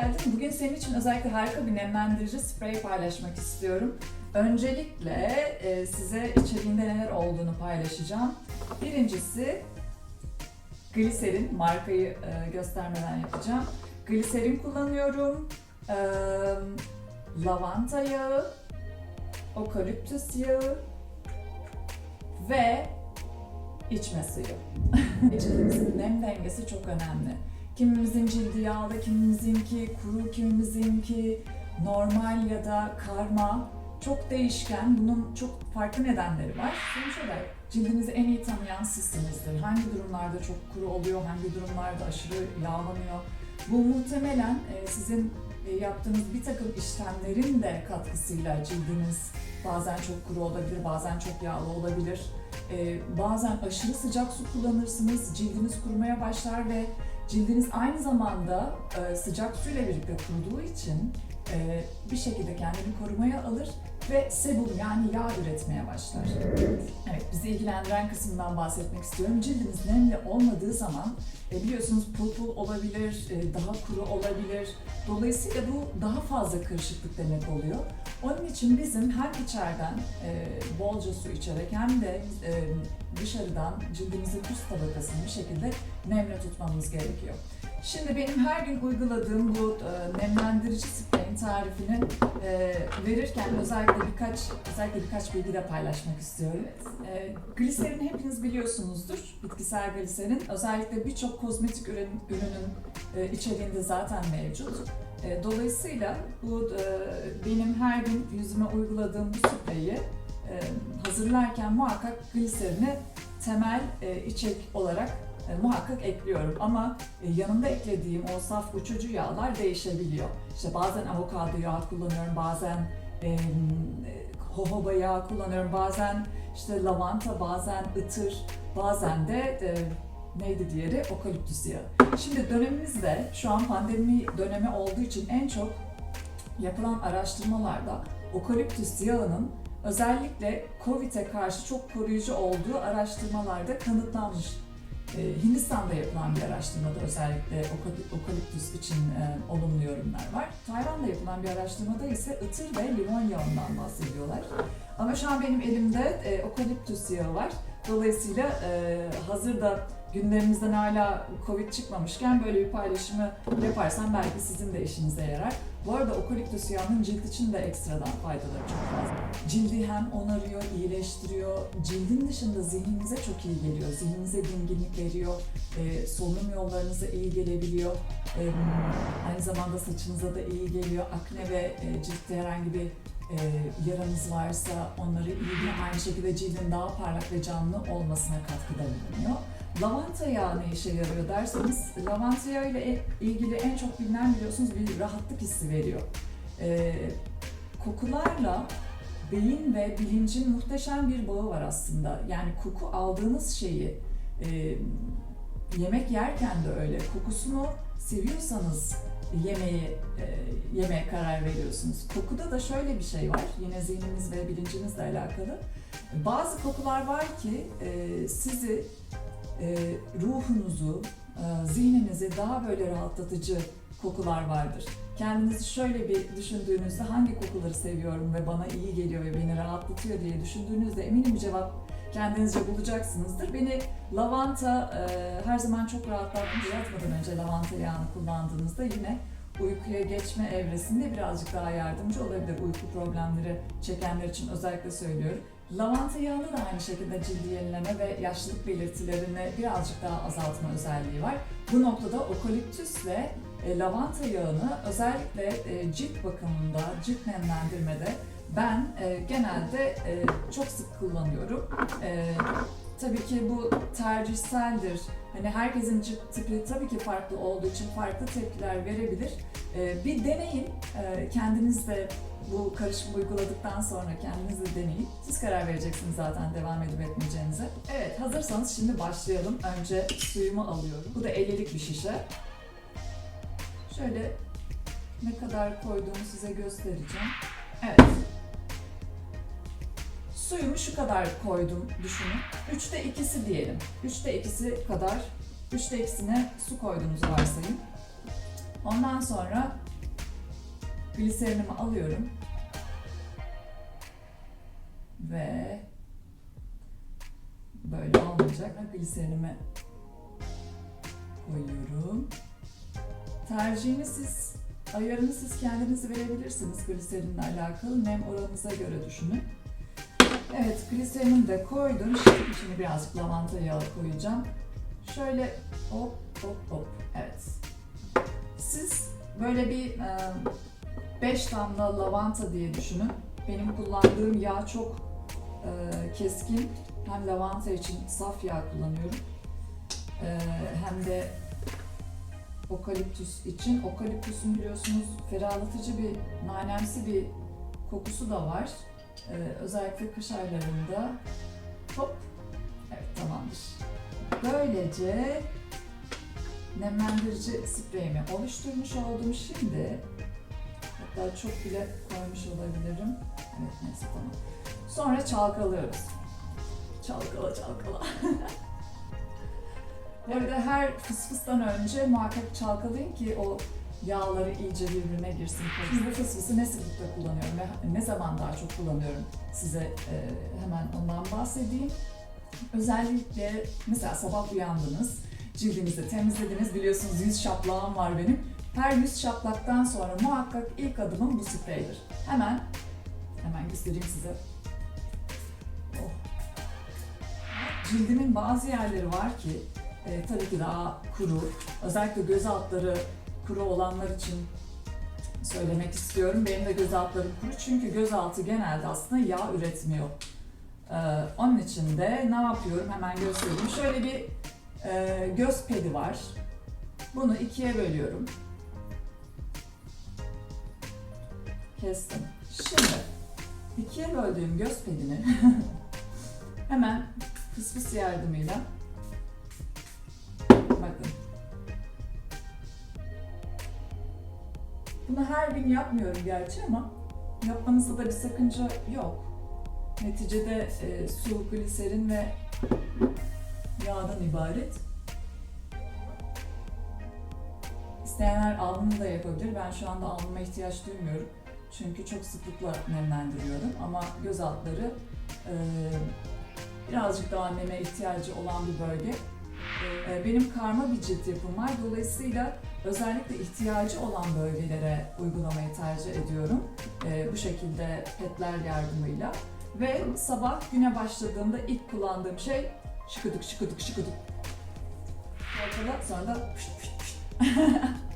geldin. Bugün senin için özellikle harika bir nemlendirici sprey paylaşmak istiyorum. Öncelikle e, size içeriğinde neler olduğunu paylaşacağım. Birincisi gliserin, markayı e, göstermeden yapacağım. Gliserin kullanıyorum. E, lavanta yağı, okaliptüs yağı ve içme suyu. Cildimizin nem dengesi çok önemli. Kimimizin cildi yağlı, kimimizinki kuru, kimimizinki normal ya da karma. Çok değişken, bunun çok farklı nedenleri var. Sonuç olarak cildinizi en iyi tanıyan sizsinizdir. Hangi durumlarda çok kuru oluyor, hangi durumlarda aşırı yağlanıyor. Bu muhtemelen e, sizin e, yaptığınız bir takım işlemlerin de katkısıyla cildiniz bazen çok kuru olabilir, bazen çok yağlı olabilir. E, bazen aşırı sıcak su kullanırsınız, cildiniz kurumaya başlar ve cildiniz aynı zamanda e, sıcak suyla birlikte kuruduğu için e, bir şekilde kendini korumaya alır ve sebum yani yağ üretmeye başlar. Evet, bizi ilgilendiren kısımdan bahsetmek istiyorum. Cildimiz nemli olmadığı zaman e, biliyorsunuz pul pul olabilir, e, daha kuru olabilir. Dolayısıyla bu daha fazla kırışıklık demek oluyor. Onun için bizim hem içeriden e, bolca su içerek hem de e, dışarıdan cildimizin üst tabakasını bir şekilde nemli tutmamız gerekiyor. Şimdi benim her gün uyguladığım bu e, nemlendirici spreyin tarifini e, verirken özellikle birkaç özellikle birkaç bilgi de paylaşmak istiyorum. E, gliserin hepiniz biliyorsunuzdur. Bitkisel gliserin özellikle birçok kozmetik ürün, ürünün e, içeriğinde zaten mevcut. E, dolayısıyla bu e, benim her gün yüzüme uyguladığım bu spreyi e, hazırlarken muhakkak gliserini temel e, içerik olarak e, muhakkak ekliyorum ama e, yanında eklediğim o saf uçucu yağlar değişebiliyor. İşte bazen avokado yağı kullanıyorum, bazen e, jojoba yağı kullanıyorum, bazen işte lavanta, bazen ıtır, bazen de e, neydi diğeri okaliptüs yağı. Şimdi dönemimizde şu an pandemi dönemi olduğu için en çok yapılan araştırmalarda okaliptüs yağının özellikle COVID'e karşı çok koruyucu olduğu araştırmalarda kanıtlanmış. Ee, Hindistan'da yapılan bir araştırmada özellikle oka- okaliptüs için e, olumlu yorumlar var. Tayvan'da yapılan bir araştırmada ise ıtır ve limon yağından bahsediyorlar. Ama şu an benim elimde e, okaliptüs yağı var. Dolayısıyla e, hazırda gündemimizden hala Covid çıkmamışken böyle bir paylaşımı yaparsam belki sizin de işinize yarar. Bu arada okaliptüs yağının cilt için de ekstradan faydaları çok fazla. Cildi hem onarıyor, iyileştiriyor. Cildin dışında zihninize çok iyi geliyor. Zihninize dinginlik veriyor. E, solunum yollarınıza iyi gelebiliyor. E, aynı zamanda saçınıza da iyi geliyor. Akne ve e, ciltte herhangi bir e, yaranız varsa onları iyi aynı şekilde cildin daha parlak ve canlı olmasına katkıda bulunuyor. Lavanta yağı ne işe yarıyor derseniz, lavanta yağı ile ilgili en çok bilinen biliyorsunuz bir rahatlık hissi veriyor. Ee, kokularla beyin ve bilincin muhteşem bir bağı var aslında. Yani koku aldığınız şeyi e, yemek yerken de öyle. Kokusunu seviyorsanız yemeği e, yemeye karar veriyorsunuz. Kokuda da şöyle bir şey var. Yine zihniniz ve bilincinizle alakalı. Bazı kokular var ki e, sizi e, ruhunuzu, e, zihninizi daha böyle rahatlatıcı kokular vardır. Kendinizi şöyle bir düşündüğünüzde hangi kokuları seviyorum ve bana iyi geliyor ve beni rahatlatıyor diye düşündüğünüzde eminim cevap kendinizce bulacaksınızdır. Beni lavanta e, her zaman çok rahatlatmış. Yatmadan önce lavanta yağını kullandığınızda yine uykuya geçme evresinde birazcık daha yardımcı olabilir. Uyku problemleri çekenler için özellikle söylüyorum. Lavanta yağını da aynı şekilde cildi yenileme ve yaşlılık belirtilerini birazcık daha azaltma özelliği var. Bu noktada okaliptüs ve e, lavanta yağını özellikle e, cilt bakımında, cilt nemlendirmede ben e, genelde e, çok sık kullanıyorum. Tabii ki bu tercihseldir. Hani herkesin cilt tipi tabii ki farklı olduğu için farklı tepkiler verebilir. Bir deneyin, e, kendiniz de bu karışımı uyguladıktan sonra kendiniz de deneyin. Siz karar vereceksiniz zaten devam edip etmeyeceğinize. Evet hazırsanız şimdi başlayalım. Önce suyumu alıyorum. Bu da 50'lik bir şişe. Şöyle ne kadar koyduğumu size göstereceğim. Evet. Suyumu şu kadar koydum düşünün. Üçte ikisi diyelim. Üçte ikisi kadar, üçte ikisine su koyduğunuzu varsayın. Ondan sonra Gliserinimi alıyorum. Ve böyle olmayacak. Gliserinimi koyuyorum. Tercihini siz, ayarını siz kendiniz verebilirsiniz gliserinle alakalı. Nem oranınıza göre düşünün. Evet, gliserini de koydum. Şimdi içine birazcık lavanta yağı koyacağım. Şöyle hop hop hop. Evet. Siz böyle bir 5 damla lavanta diye düşünün. Benim kullandığım yağ çok e, keskin. Hem lavanta için saf yağ kullanıyorum. E, hem de okaliptüs için. Okaliptüsün biliyorsunuz ferahlatıcı bir, nanemsi bir kokusu da var. E, özellikle kış aylarında. Hop. Evet tamamdır. Böylece nemlendirici spreyimi oluşturmuş oldum. Şimdi hatta çok bile koymuş olabilirim. Evet neyse tamam. Sonra çalkalıyoruz. Çalkala çalkala. Bu arada her fısfıstan önce muhakkak çalkalayın ki o yağları iyice birbirine girsin. Şimdi bu fısfısı ne sıklıkla kullanıyorum ve ne zaman daha çok kullanıyorum size e, hemen ondan bahsedeyim. Özellikle mesela sabah uyandınız, cildinizi temizlediniz. Biliyorsunuz yüz şaplağım var benim. Her yüz şaplaktan sonra muhakkak ilk adımım bu spreydir. Hemen, hemen göstereyim size. Oh. Cildimin bazı yerleri var ki e, tabii ki daha kuru. Özellikle göz altları kuru olanlar için söylemek istiyorum. Benim de göz altlarım kuru çünkü göz altı genelde aslında yağ üretmiyor. Ee, onun için de ne yapıyorum hemen göstereyim. Şöyle bir e, göz pedi var. Bunu ikiye bölüyorum. Kestim. Şimdi ikiye böldüğüm göz pedini hemen fıs yardımıyla bakın Bunu her gün yapmıyorum gerçi ama yapmanızda da bir sakınca yok. Neticede e, su, gliserin ve yağdan ibaret. İsteyenler alnını da yapabilir. Ben şu anda alnıma ihtiyaç duymuyorum. Çünkü çok sıklıkla nemlendiriyorum. Ama göz altları e, birazcık daha neme ihtiyacı olan bir bölge. E, benim karma bir cilt yapım var. Dolayısıyla özellikle ihtiyacı olan bölgelere uygulamayı tercih ediyorum. E, bu şekilde petler yardımıyla. Ve sabah güne başladığımda ilk kullandığım şey şıkıdık şıkıdık şıkıdık. Sonra da pışt pışt pışt.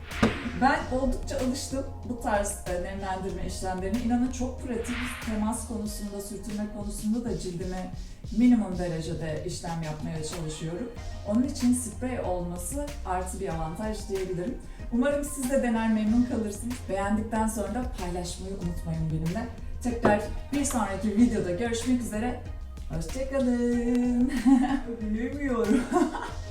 Ben oldukça alıştım bu tarz e, nemlendirme işlemlerine. İnanın çok pratik, temas konusunda, sürtünme konusunda da cildime minimum derecede işlem yapmaya çalışıyorum. Onun için sprey olması artı bir avantaj diyebilirim. Umarım siz de dener memnun kalırsınız. Beğendikten sonra da paylaşmayı unutmayın benimle. Tekrar bir sonraki videoda görüşmek üzere. Hoşçakalın. Bilmiyorum.